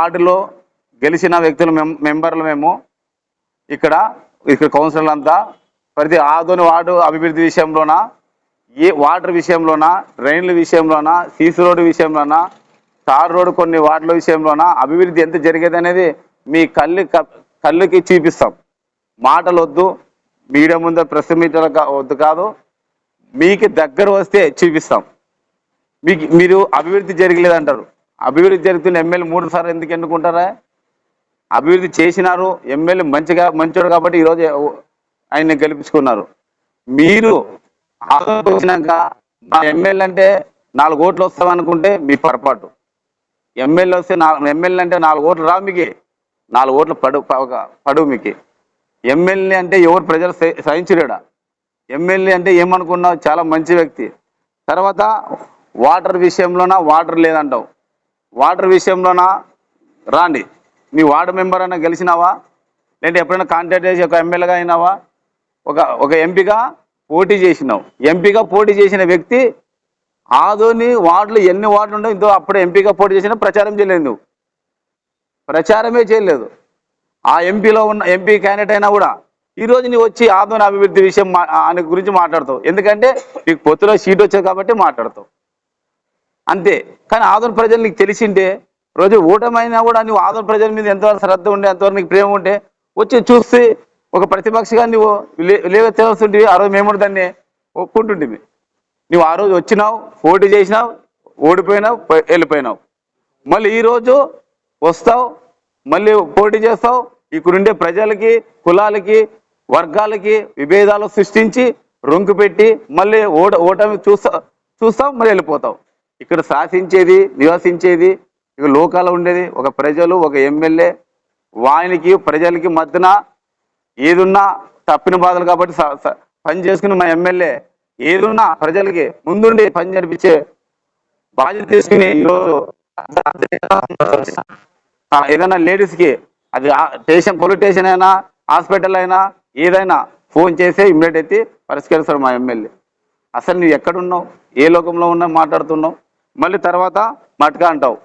వార్డులో గెలిచిన వ్యక్తులు మెం మెంబర్లు మేము ఇక్కడ ఇక్కడ కౌన్సిలర్లు అంతా. ప్రతి ఆదోని వార్డు అభివృద్ధి విషయంలోన ఏ వాటర్ విషయంలోన డ్రైన్ల విషయంలోన సీసీ రోడ్డు విషయంలోన తార్ రోడ్డు కొన్ని వార్డుల విషయంలోన అభివృద్ధి ఎంత జరిగేది అనేది మీ కళ్ళు కళ్ళుకి చూపిస్తాం. మాటలు వద్దు మీడియా ముందు ప్రెస్ మీటర్ వద్దు కాదు మీకు దగ్గర వస్తే చూపిస్తాం. మీకు మీరు అభివృద్ధి జరగలేదంటారు. అభివృద్ధి జరుగుతున్న ఎమ్మెల్యే మూడు సార్లు ఎందుకు ఎన్నుకుంటారా? అభివృద్ధి చేసినారు ఎమ్మెల్యే మంచిగా మంచోడు కాబట్టి ఈరోజు ఆయన్ని గెలిపించుకున్నారు. మీరు ఆలోచన నా ఎమ్మెల్యే అంటే నాలుగు ఓట్లు వస్తామనుకుంటే మీ పొరపాటు. ఎమ్మెల్యే వస్తే నాలుగు ఎమ్మెల్యే అంటే నాలుగు ఓట్లు రావు మీకు. నాలుగు ఓట్లు పడు ప- పడువు మీకు. ఎమ్మెల్యే అంటే ఎవరు ప్రజలు సహించలేడా? ఎమ్మెల్యే అంటే ఏమనుకున్నావు? చాలా మంచి వ్యక్తి. తర్వాత వాటర్ విషయంలోన? వాటర్ లేదంటావు. వాటర్ విషయంలోనా? రాండి. నీ వార్డు మెంబర్ అయినా గెలిచినావా? లేదంటే ఎప్పుడైనా కాంటాక్ట్ చేసి ఒక ఎమ్మెల్యేగా అయినావా? ఒక ఒక ఎంపీగా పోటీ చేసినావు. ఎంపీగా పోటీ చేసిన వ్యక్తి ఆదోని వార్డులు ఎన్ని వార్డులు ఉండవు ఇంతో అప్పుడు ఎంపీగా పోటీ చేసినా ప్రచారం చేయలేదు నువ్వు. ప్రచారమే చేయలేదు. ఆ ఎంపీలో ఉన్న ఎంపీ క్యాండిడేట్ అయినా కూడా ఈ రోజు వచ్చి ఆదోని అభివృద్ధి విషయం మా- ఆయన గురించి మాట్లాడతావు. ఎందుకంటే నీకు పొత్తులో సీట్ వచ్చావు కాబట్టి మాట్లాడతావు. అంతే. కానీ ఆదోని ప్రజలు నీకు తెలిసింటే రోజు ఓటమైనా కూడా నువ్వు ఆదోని ప్రజల మీద ఎంతవరకు శ్రద్ధ ఉండే ఎంతవరకు నీకు ప్రేమ ఉంటే వచ్చి చూస్తే ఒక ప్రతిపక్షగా నువ్వు లే- లేవెత్తవస్తుంటివి ఆ రోజు మేము దాన్ని ఒప్పుకుంటుంటివి నువ్వు ఆ రోజు వచ్చినావు పోటీ చేసినావు ఓడిపోయినావు వెళ్ళిపోయినావు. మళ్ళీ ఈరోజు వస్తావు మళ్ళీ పోటీ చేస్తావు ఇక్కడుండే ప్రజలకి కులాలకి వర్గాలకి విభేదాలు సృష్టించి రొంకు పెట్టి మళ్ళీ ఓట ఓటమి చూస్తా చూస్తావు మళ్ళీ వెళ్ళిపోతావు. ఇక్కడ శాసించేది నివసించేది ఇక లోకాలు ఉండేది ఒక ప్రజలు ఒక ఎమ్మెల్యే. వానికి ప్రజలకి మధ్యన ఏదున్నా తప్పిన బాధలు కాబట్టి పని చేసుకుని మా ఎమ్మెల్యే ఏదున్నా ప్రజలకి ముందుండి పని జరిపించే బాధ్యత తీసుకుని ఈరోజు ఏదైనా లేడీస్కి అది స్టేషన్ పోలీస్ స్టేషన్ అయినా హాస్పిటల్ అయినా ఏదైనా ఫోన్ చేసి ఇమ్మీడియట్ అయితే పరిష్కరిస్తాడు మా ఎమ్మెల్యే. అసలు నువ్వు ఎక్కడున్నావు? ఏ లోకంలో ఉన్నా మాట్లాడుతున్నావు? మళ్ళీ తర్వాత మటకా అంటావు.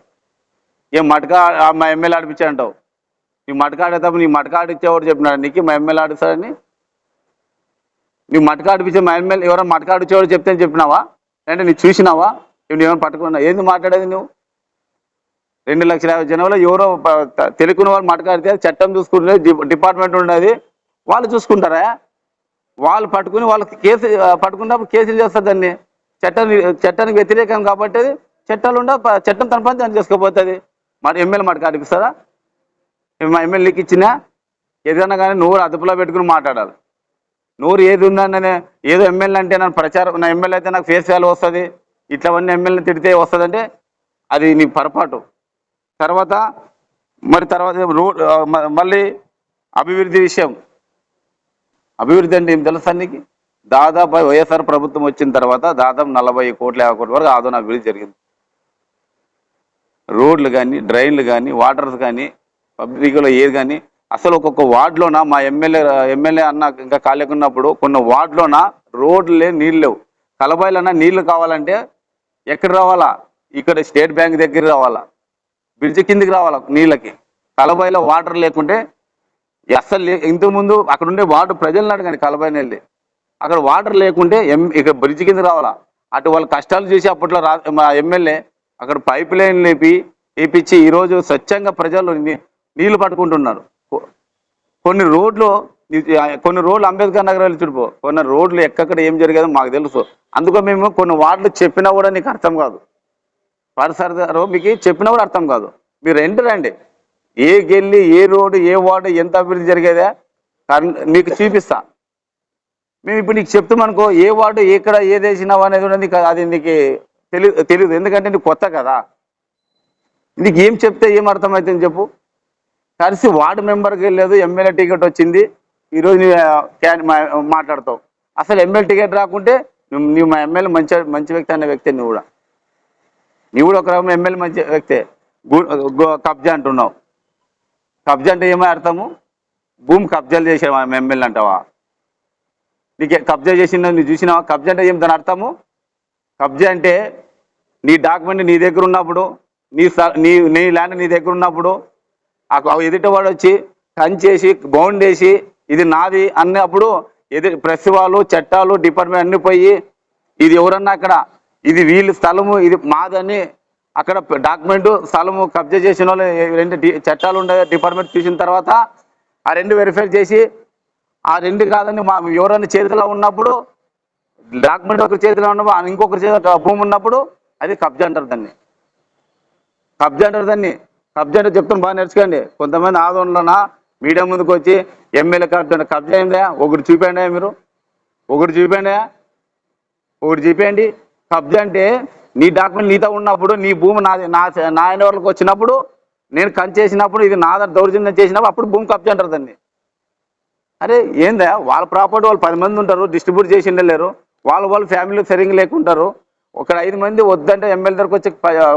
ఏం మటకా మా ఎమ్మెల్యే ఆడిపించా అంటావు? నీ మటకా ఆడేటప్పుడు నీ మటకా ఆడిచ్చేవాడు చెప్పినాడు. నీకు మా ఎమ్మెల్యే ఆడిస్తాడని? నీ మటకా ఆడిపించే మా ఎమ్మెల్యే ఎవరైనా మటకా ఆడిచ్చేవాడు చెప్తే అని చెప్పినావా? అంటే నువ్వు చూసినావా? నువ్వు ఏమైనా పట్టుకున్నా ఏంది మాట్లాడేది నువ్వు? రెండు లక్షల యాభై జనంలో ఎవరో ప- తెలుగుని వాళ్ళు మాట్లాడితే చట్టం చూసుకుంటే డిపార్ట్మెంట్ ఉండేది. వాళ్ళు చూసుకుంటారా? వాళ్ళు పట్టుకుని వాళ్ళకి కేసు పట్టుకున్నప్పుడు కేసులు చేస్తారు దాన్ని. చట్టం చట్టానికి వ్యతిరేకం కాబట్టి చట్టాలు ఉండ చట్టం తన పని దాన్ని చేసుకోపోతుంది. మరి ఎమ్మెల్యే మాట కాడిపిస్తారా మా ఎమ్మెల్యేకి ఇచ్చినా ఏదైనా కానీ నోరు అదుపులో పెట్టుకుని మాట్లాడాలి. నోరు ఏది ఉందని ఏదో ఎమ్మెల్యే అంటే నన్ను ప్రచారం నా ఎమ్మెల్యే అయితే నాకు ఫేస్ వాల్యూ వస్తుంది. ఇట్లావన్నీ ఎమ్మెల్యే తిడితే వస్తుందంటే అది నీ పొరపాటు. తర్వాత మరి తర్వాత రోడ్ మళ్ళీ అభివృద్ధి విషయం. అభివృద్ధి అంటే ఏం తెలుసా నీకు? దాదాపు వైఎస్ఆర్ ప్రభుత్వం వచ్చిన తర్వాత దాదాపు నలభై కోట్ల యాభై కోట్ల వరకు ఆదోన అభివృద్ధి జరిగింది. రోడ్లు కానీ డ్రైన్లు కానీ వాటర్స్ కానీ పబ్లిక్లో ఏది కానీ అసలు ఒక్కొక్క వార్డులోన మా ఎమ్మెల్యే ఎమ్మెల్యే అన్న ఇంకా కాలేకున్నప్పుడు కొన్ని వార్డులోన రోడ్లు లేవు నీళ్ళు లేవు. కలబాయిలన్నా నీళ్ళు కావాలంటే ఎక్కడ రావాలా? ఇక్కడ స్టేట్ బ్యాంక్ దగ్గర రావాలా? బ్రిడ్జ్ కిందికి రావాలా నీళ్ళకి? కలబాయిలో వాటర్ లేకుంటే అస్సలు ఇంతకుముందు అక్కడ ఉండే వార్డు ప్రజలను అడగండి కలబాయిని వెళ్ళి. అక్కడ వాటర్ లేకుంటే ఎం ఇక్కడ బ్రిడ్జ్ కింద రావాలా? అటు వాళ్ళ కష్టాలు చూసి అప్పట్లో రా మా ఎమ్మెల్యే అక్కడ పైప్ లైన్ లేపి వేపించి ఈరోజు స్వచ్ఛంగా ప్రజలు నీళ్ళు పట్టుకుంటున్నారు. కొన్ని రోడ్లు కొన్ని రోడ్లు అంబేద్కర్ నగర్ వెళ్ళి చూడిపో కొన్ని రోడ్లు ఎక్కడ ఏం జరిగేదో మాకు తెలుసు. అందుకో మేము కొన్ని వార్డులు చెప్పినా కూడా నీకు అర్థం కాదు. పరిసర మీకు చెప్పినా కూడా అర్థం కాదు. మీరు ఎంటరండి ఏ గెల్లి ఏ రోడ్డు ఏ వార్డు ఎంత అభివృద్ధి జరిగేదా మీకు చూపిస్తా. మేము ఇప్పుడు నీకు చెప్తామనుకో ఏ వార్డు ఎక్కడ ఏది వేసినావు అనేది కూడా నీకు అది నీకు తెలియదు తెలియదు ఎందుకంటే నీకు కొత్త కదా. నీకు ఏం చెప్తే ఏం అర్థమవుతుంది చెప్పు. కలిసి వార్డు మెంబర్కి వెళ్ళలేదు ఎమ్మెల్యే టికెట్ వచ్చింది. ఈరోజు నీ క్యాన్ మా- మాట్లాడతావు. అసలు ఎమ్మెల్యే టికెట్ రాకుంటే నువ్వు మా ఎమ్మెల్యే మంచి మంచి వ్యక్తి అనే వ్యక్తి నువ్వు కూడా. నువ్వు కూడా ఒక రకం ఎమ్మెల్యే మంచి వ్యక్తే. కబ్జా అంటున్నావు. కబ్జా అంటే ఏమో అర్థము? భూమి కబ్జాలు చేసే ఎమ్మెల్యే అంటావా? నీకు కబ్జా చేసిందో నువ్వు చూసినావా? కబ్జా అంటే ఏం దాని అర్థము? కబ్జా అంటే నీ డాక్యుమెంట్ నీ దగ్గర ఉన్నప్పుడు నీ నీ నీ ల్యాండ్ నీ దగ్గర ఉన్నప్పుడు ఆ ఎదుటివాడు వచ్చి కంచేసి బౌండ్ వేసి ఇది నాది అన్నప్పుడు ఎదు ప్రెస్ వాళ్ళు చట్టాలు డిపార్ట్మెంట్ అన్ని పోయి ఇది ఎవరన్నా అక్కడ ఇది వీళ్ళు స్థలము ఇది మాదని అక్కడ డాక్యుమెంట్ స్థలము కబ్జా చేసిన వాళ్ళు రెండు చట్టాలు ఉండే డిపార్ట్మెంట్ చూసిన తర్వాత ఆ రెండు వెరిఫై చేసి ఆ రెండు కాదని మా ఎవరైనా చేతిలో ఉన్నప్పుడు డాక్యుమెంట్ ఒకరి చేతిలో ఉన్నప్పుడు ఇంకొకరి చేతిలో భూమి ఉన్నప్పుడు అది కబ్జా అంటారు దాన్ని. కబ్జా అంటారు దాన్ని. కబ్జా అంటే చెప్తాను బాగా నేర్చుకోండి. కొంతమంది ఆందోళన మీడియా ముందుకు వచ్చి ఎమ్మెల్యే కబ్జా కబ్జా ఏందా ఒకటి చూపండి మీరు. ఒకటి చూపండి ఒకటి చూపేయండి. కబ్జా అంటే నీ డాక్యుమెంట్ నీతో ఉన్నప్పుడు నీ భూమి నాది నా నాయన వాళ్ళకి వచ్చినప్పుడు నేను కంచేసినప్పుడు ఇది నాద దౌర్జన్యం చేసినప్పుడు అప్పుడు భూమి కబ్జా అంటారు దాన్ని. అరే ఏందా? వాళ్ళ ప్రాపర్టీ వాళ్ళు పది మంది ఉంటారు డిస్ట్రిబ్యూట్ చేసి ఉండలేరు వాళ్ళు వాళ్ళ ఫ్యామిలీ సరిగ్గా లేకుంటారు. ఒక ఐదు మంది వద్దంటే ఎమ్మెల్యే దగ్గరకు వచ్చి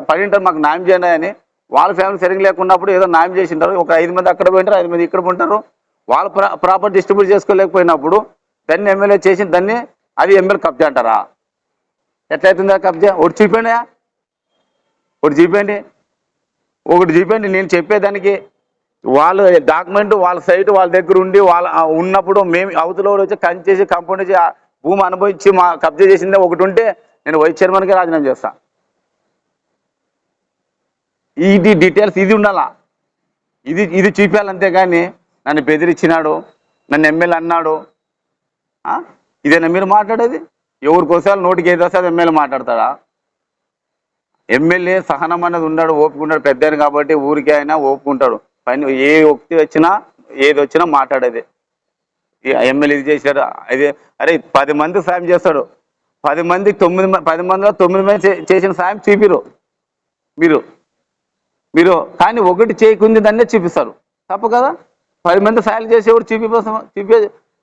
పడి ఉంటారు మాకు న్యాయం చేయండి అని. వాళ్ళ ఫ్యామిలీ సరింగ్ లేకున్నప్పుడు ఏదో న్యాయం చేసి ఉంటారు. ఒక ఐదు మంది అక్కడ పోయింటారు ఐదు మంది ఇక్కడ ఉంటారు. వాళ్ళ ప్రాపర్టీ డిస్ట్రిబ్యూట్ చేసుకోలేకపోయినప్పుడు దాన్ని ఎమ్మెల్యే చేసి దాన్ని అది ఎమ్మెల్యే కబ్జా అంటారా? ఎట్లయితుందా కబ్జా? ఒకటి చూపండి ఒకటి చూపండి ఒకటి చూపండి నేను చెప్పేదానికి వాళ్ళు డాక్యుమెంట్ వాళ్ళ సైట్ వాళ్ళ దగ్గర ఉండి వాళ్ళ ఉన్నప్పుడు మేము అవతల వచ్చి కంచేసి కంపౌండ్ చేసి భూమి అనుభవించి మా కబ్జా చేసిందే ఒకటి ఉంటే నేను వైస్ చైర్మన్కి రాజీనామా చేస్తా. ఇది డీటెయిల్స్ ఇది ఉండాలా? ఇది ఇది చూపించాలంతే కానీ నన్ను బెదిరించినాడు నన్ను ఎమ్మెల్యే అన్నాడు. ఇదేనా మీరు మాట్లాడేది? ఎవరికి వస్తే నోటికి ఏది వస్తే ఎమ్మెల్యే మాట్లాడతాడా? ఎమ్మెల్యే సహనం అనేది ఉన్నాడు ఓపుకుంటాడు పెద్ద కాబట్టి ఊరికే అయినా ఓపుకుంటాడు పని ఏ ఒక్తి వచ్చినా ఏది వచ్చినా మాట్లాడేది. ఈ ఎమ్మెల్యే ఇది చేశాడు అదే అరే పది మంది సాయం చేస్తాడు. పది మంది తొమ్మిది పది మందిలో తొమ్మిది మంది చేసిన సాయం చూపిరు. మీరు మీరు కానీ ఒకటి చేయకుంది దాన్నే చూపిస్తారు. తప్పు కదా? పది మంది సాయాలు చేసేవాడు చూపి చూపి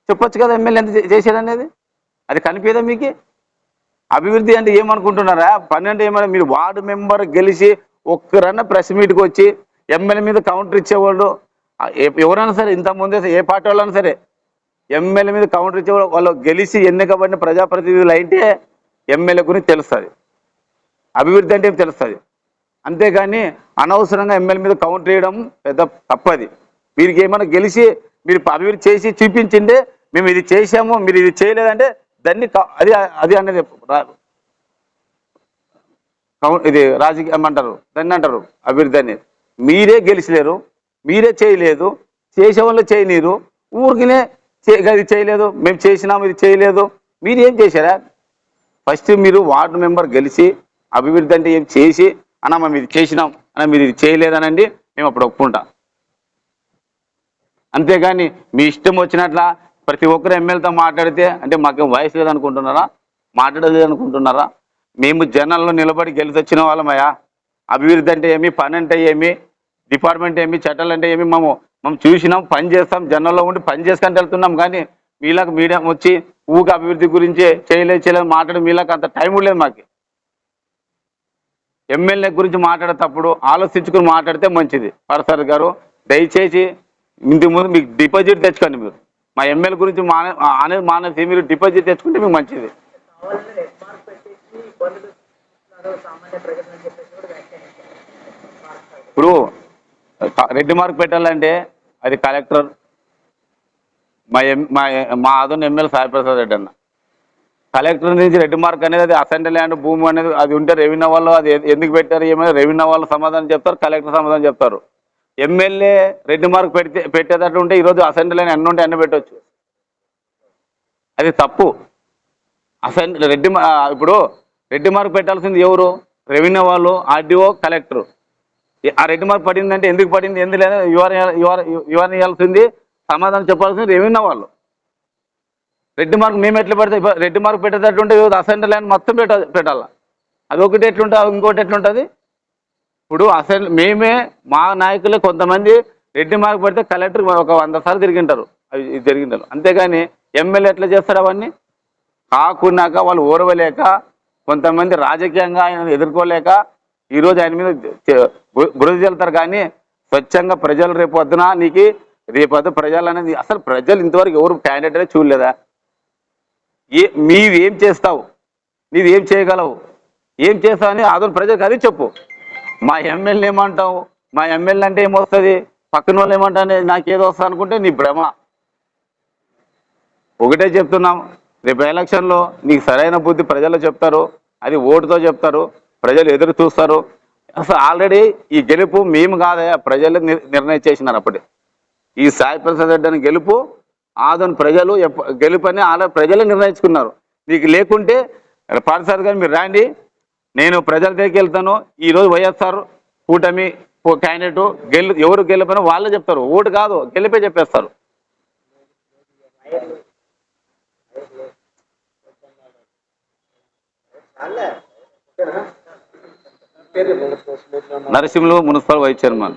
చెప్పొచ్చు కదా ఎమ్మెల్యే ఎంత చేశాడు అనేది? అది కనిపించదా మీకు? అభివృద్ధి అంటే ఏమనుకుంటున్నారా? పన్నెండు ఏమైనా మీరు వార్డు మెంబర్ గెలిచి ఒక్కరన్నా ప్రెస్ మీట్కి వచ్చి ఎమ్మెల్యే మీద కౌంటర్ ఇచ్చేవాళ్ళు ఎవరైనా సరే ఇంత ముందే ఏ పార్టీ వాళ్ళైనా సరే ఎమ్మెల్యే మీద కౌంటర్ ఇచ్చేవాళ్ళు వాళ్ళు గెలిచి ఎన్నికబడిన ప్రజాప్రతినిధులు అయితే ఎమ్మెల్యే గురించి తెలుస్తుంది. అభివృద్ధి అంటే ఏం తెలుస్తుంది? అంతేగాని అనవసరంగా ఎమ్మెల్యే మీద కౌంటర్ వేయడం పెద్ద తప్పది. వీరికి ఏమైనా గెలిచి మీరు అభివృద్ధి చేసి చూపించిండే మేము ఇది చేసాము మీరు ఇది చేయలేదంటే దాన్ని అది అది అనేది కౌ- ఇది రాజకీయం అంటారు దాన్ని అంటారు అభివృద్ధి అనేది. మీరే గెలిచలేరు మీరే చేయలేదు చేసే వాళ్ళు చేయనీరు ఊరికినే చే- అది చేయలేదు మేము చేసినాము ఇది చేయలేదు. మీరు ఏం చేశారా? ఫస్ట్ మీరు వార్డు మెంబర్ గెలిచి అభివృద్ధి అంటే ఏం చేసి అన్న మేము ఇది చేసినాం అన్న మీరు ఇది చేయలేదనండి మేము అప్పుడు ఒప్పుకుంటాం. అంతేగాని మీ ఇష్టం వచ్చినట్ల ప్రతి ఒక్కరు ఎమ్మెల్యేతో మాట్లాడితే అంటే మాకేం వయసు లేదనుకుంటున్నారా? మాట్లాడలేదు అనుకుంటున్నారా? మేము జనాల్లో నిలబడి గెలిచి వచ్చిన వాళ్ళమయ్యా. అభివృద్ధి అంటే ఏమి పని అంటే ఏమి డిపార్ట్మెంట్ ఏమి చట్టాలు అంటే ఏమి మేము మేము చూసినాం పని చేస్తాం జనంలో ఉండి పని చేసుకుంటూ వెళ్తున్నాం. కానీ మీలాగా మీడియం వచ్చి ఊక అభివృద్ధి గురించి చేయలేదు చేయలేదు మాట్లాడి మీలాగా అంత టైం లేదు మాకు. ఎమ్మెల్యే గురించి మాట్లాడేటప్పుడు ఆలోచించుకుని మాట్లాడితే మంచిది. పరసర్ గారు దయచేసి ఇంతకు ముందు మీకు డిపాజిట్ తెచ్చుకోండి మీరు. మా ఎమ్మెల్యే గురించి మానే అనేది మానేసి మీరు డిపాజిట్ తెచ్చుకుంటే మీకు మంచిది. ఇప్పుడు రెడ్ మార్క్ పెట్టాలంటే అది కలెక్టర్ మా ఎం మా మా అదొన్న ఎమ్మెల్యే సాయిప్రసాద్ రెడ్డి అన్న. కలెక్టర్ నుంచి రెడ్ మార్క్ అనేది అది అసెంట్ ల్యాండ్ భూమి అనేది అది ఉంటే రెవెన్యూ వాళ్ళు అది ఎందుకు పెట్టారు ఏమైనా రెవెన్యూ వాళ్ళు సమాధానం చెప్తారు కలెక్టర్ సమాధానం చెప్తారు. ఎమ్మెల్యే రెడ్ మార్క్ పెడితే పెట్టేటట్టు ఉంటే ఈరోజు అసెంట్ ల్యాండ్ ఎన్ని ఉంటే అన్ని పెట్టవచ్చు అది తప్పు. అసెంట్ రెడ్డి ఇప్పుడు రెడ్ మార్క్ పెట్టాల్సింది ఎవరు? రెవెన్యూ వాళ్ళు ఆర్డీఓ కలెక్టర్. ఆ రెడ్ మార్క్ పడిందంటే ఎందుకు పడింది ఎందుకు లేదా వివరణ ఇవ్వాల్సింది సమాధానం చెప్పాల్సింది రెవెన్యూ వాళ్ళు. రెడ్డి మార్క్ మేము ఎట్లా పెడితే రెడ్ రెడ్డి మార్క్ పెట్టేటట్టు ఉంటే అసెంబ్లీ ల్యాండ్ మొత్తం పెట్ట అది ఒకటి ఎట్లుంటుంది ఇంకోటి ఎట్లుంటుంది? ఇప్పుడు అసెంబ్లీ మేమే మా నాయకులు కొంతమంది రెడ్డి మార్క్ పెడితే కలెక్టర్ ఒక వంద సార్లు తిరిగింటారు. అవి ఇది జరిగింటారు అంతేగాని ఎమ్మెల్యే ఎట్లా చేస్తారు అవన్నీ? కాకున్నాక వాళ్ళు ఓరవలేక కొంతమంది రాజకీయంగా ఆయన ఎదుర్కోలేక ఈరోజు ఆయన మీద బురద చెల్తారు కానీ స్వచ్ఛంగా ప్రజలు రేపు వద్దున నీకు రేపు వద్ద ప్రజలు అనేది అసలు ప్రజలు ఇంతవరకు ఎవరు క్యాండిడేట్ చూడలేదా? ఏ నీవేం చేస్తావు? నీవేం చేయగలవు? ఏం చేస్తావు అని అదొక ప్రజలకు అది చెప్పు. మా ఎమ్మెల్యే ఏమంటావు? మా ఎమ్మెల్యే అంటే ఏమొస్తుంది? పక్కన వాళ్ళు ఏమంటానే నాకేదో వస్తా అనుకుంటే నీ భ్రమ. ఒకటే చెప్తున్నాం రేపు ఎలక్షన్లో నీకు సరైన బుద్ధి ప్రజలు చెప్తారు అది ఓటుతో చెప్తారు. ప్రజలు ఎదురు చూస్తారు అసలు ఆల్రెడీ ఈ గెలుపు మేము కాదయా ప్రజలు నిర్ణయం చేసినారు అప్పుడు ఈ సాయి ప్రసాద్ రెడ్డి అని గెలుపు ఆదోని ప్రజలు గెలుపు అని ఆల్రెడీ ప్రజలే నిర్ణయించుకున్నారు నీకు లేకుంటే పార్సార్ గారు మీరు రాండి నేను ప్రజల దగ్గరికి వెళ్తాను ఈ రోజు వైఎస్ఆర్ కూటమి క్యాండిడేట్ గెలు ఎవరు గెలుపని వాళ్ళే చెప్తారు ఓటు కాదు గెలిపే చెప్పేస్తారు నరసింహులు మున్సిపల్ వైస్ చైర్మన్.